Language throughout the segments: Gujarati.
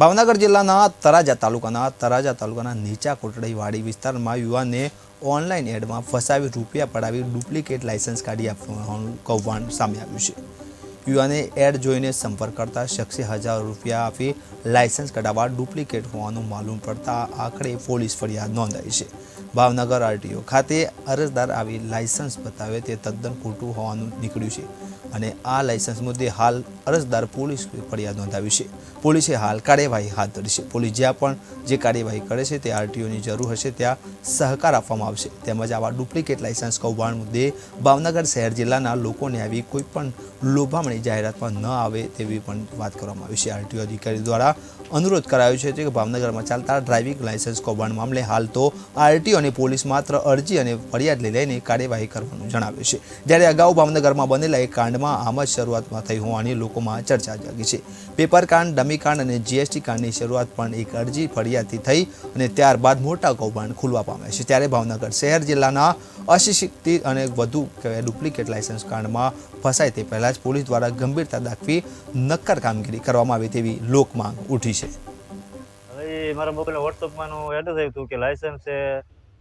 ભાવનગર જિલ્લાના તરાજા તાલુકાના તરાજા તાલુકાના નીચા કોટડીવાડી વિસ્તારમાં યુવાનને ઓનલાઈન એડમાં ફસાવી રૂપિયા પડાવી ડુપ્લિકેટ લાયસન્સ કાઢી આપવાનું કૌભાંડ સામે આવ્યું છે. યુવાને એડ જોઈને સંપર્ક કરતા શખ્સે હજાર રૂપિયા આપી લાયસન્સ કઢાવવા ડુપ્લિકેટ હોવાનું માલુમ પડતા આખરે પોલીસ ફરિયાદ નોંધાઈ છે. ભાવનગર આરટીઓ ખાતે અરજદાર આવી લાયસન્સ બતાવે તે તદ્દન ખોટું હોવાનું નીકળ્યું છે. અને આ લાયસન્સ મુદ્દે હાલ અરજદાર પોલીસ ફરિયાદ નોંધાવી છે. પોલીસે હાલ કાર્યવાહી હાથ ધરી છે. પોલીસ જ્યાં પણ જે કાર્યવાહી કરે છે તે આરટીઓની જરૂર હશે, ત્યાં સહકાર આપવામાં આવશે. તેમજ આવા ડુપ્લિકેટ લાયસન્સ કૌભાંડ મુદ્દે ભાવનગર શહેર જિલ્લાના લોકોને આવી કોઈ પણ લોભામણી જાહેરાતમાં ન આવે તેવી પણ વાત કરવામાં આવી છે. આરટીઓ અધિકારી દ્વારા અનુરોધ કરાયો છે કે ભાવનગરમાં ચાલતા ડ્રાઇવિંગ લાયસન્સ કૌભાંડ મામલે હાલ તો આરટીઓ અને પોલીસ માત્ર અરજી અને ફરિયાદ લઈ લઈને કાર્યવાહી કરવાનું જણાવ્યું છે. જ્યારે અગાઉ ભાવનગરમાં બનેલા એક કાંડમાં આમ જ શરૂઆતમાં થઈ હોવાની લોકોમાં ચર્ચા જાગી છે. પેપર કાંડ, ડમી કાંડ અને જીએસટી કાંડની શરૂઆત પણ એક અરજી ફરિયાદથી થઈ અને ત્યારબાદ મોટા કૌભાંડ ખુલવા પામ્યા છે. ત્યારે ભાવનગર શહેર જિલ્લાના અશિક્ષિત અને વધુ કહેવાય ડુપ્લિકેટ લાયસન્સ કાંડમાં ફસાય તે પહેલાં જ પોલીસ દ્વારા ગંભીરતા દાખવી નક્કર કામગીરી કરવામાં આવી તેવી લોકમાંગ ઉઠી છે. હવે મારા મોબાઈલ વોટ્સઅપમાં એડ્રેસ આવ્યું હતું કે લાયસન્સ છે,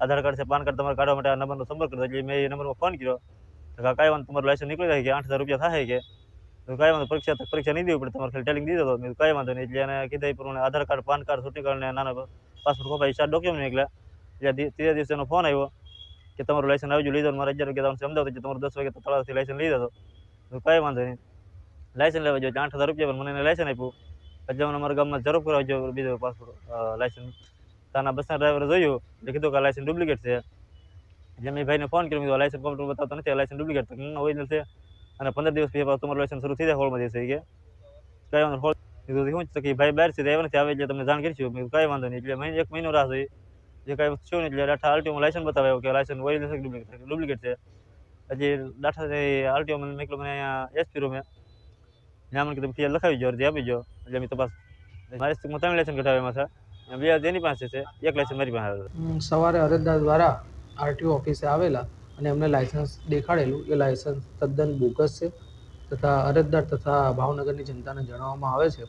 આધાર કાર્ડ છે, પાન કાર્ડ તમારે કાઢવા માટે આ નંબરનો સંપર્ક કરતો એટલે મેં એ નંબરમાં ફોન કર્યો. કે કાંઈ વાંધો તમારું લાયસન્સ નીકળી જાય કે આઠ હજાર રૂપિયા થાય કે? કાંઈ વાંધો પરીક્ષા પરીક્ષા નહીં દેવી પડે, તમારે ખાલી ટેલિંગ દીધો હતો મેં કાંઈ વાંધો નહીં. એટલે એને કીધા પ્રમાણે આધાર કાર્ડ પાન કાર્ડ ચૂંટણી કાર્ડ ને નાના પાસપોર્ટ કોપા ચાર ડોક્યુમેન્ટ નીકળ્યા. એટલે ત્રીજા દિવસે એનો ફોન આવ્યો. કે તમારું લાયસન્સ આવી ગયું, લીધો મારે અગિયાર વાગે તમને સમજાવતો કે તમારું દસ વાગે તો તળાવથી લાઇસન્સ લીધો હતો કાંઈ વાંધો નહીં. લાઇસન્સ લેવા જોઈએ આઠ હજાર રૂપિયા પણ મને એને લાઇસન્સ આપ્યું. એટલે મને અમારા ગામમાં જરૂર કરાવજો જો બીજો પાસપોર્ટ લાઇસન્સ તાના બસના ડ્રાઈવરે જોયું, એટલે કીધું કે લાયસન્સ ડુપ્લિકેટ છે. એટલે મેં ભાઈને ફોન કર્યો કીધું લાઇસન્સ કમ્પ્યુટર બતાવતો નથી લાઇસન્સ ડુપ્લિકેટ છે. ઓરિજિનલ છે. અને પંદર દિવસ પછી તમારું લાઇસન્સ શરૂ થઈ જાય હોળમાં જશે કે. કઈ વાંધો હોળ કીધું શું કે ભાઈ બહાર છે આવ્યા નથી, આવે એટલે તમને જાણ કરીશું કાંઈ વાંધો નહીં, એટલે એક મહિનો રાહ જોઈ. જે કાંઈ થયું નહીં એટલે ડાઠા આરટીઓમાં લાયસન્સ બતાવે કે લાયસન્સ વરી છે ડુપ્લિકેટ ડુપ્લિકેટ છે. હજી ડાઠા આરટીઓ મને મેં મને અહીંયા એસપી રૂમે ત્યાં મને કીધું ફિયાર લખાવી જો અરજી આપી જો એટલે અમે તપાસ મારી સ્થિતિમાં ત્રણ લાયસન્સ કઢાવ્યા એમાં બે જેની પાસે છે, એક લાયસન્સ મારી પાસે સવારે અરજદાર દ્વારા આરટીઓ ઓફિસે આવેલા અને એમને લાયસન્સ દેખાડેલું. એ લાયસન્સ તદ્દન બોગસ છે. તથા અરજદાર તથા ભાવનગરની જનતાને જણાવવામાં આવે છે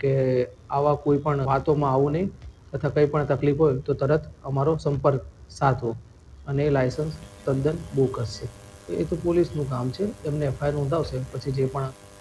કે આવા કોઈ પણ વાતોમાં આવું નહીં. તથા કંઈ પણ તકલીફ હોય તો તરત અમારો સંપર્ક સાધવો અને એ લાયસન્સ તદ્દન બોગસ છે એ તો પોલીસનું કામ છે, એમને એફઆઈઆર નોંધાવશે, પછી જે પણ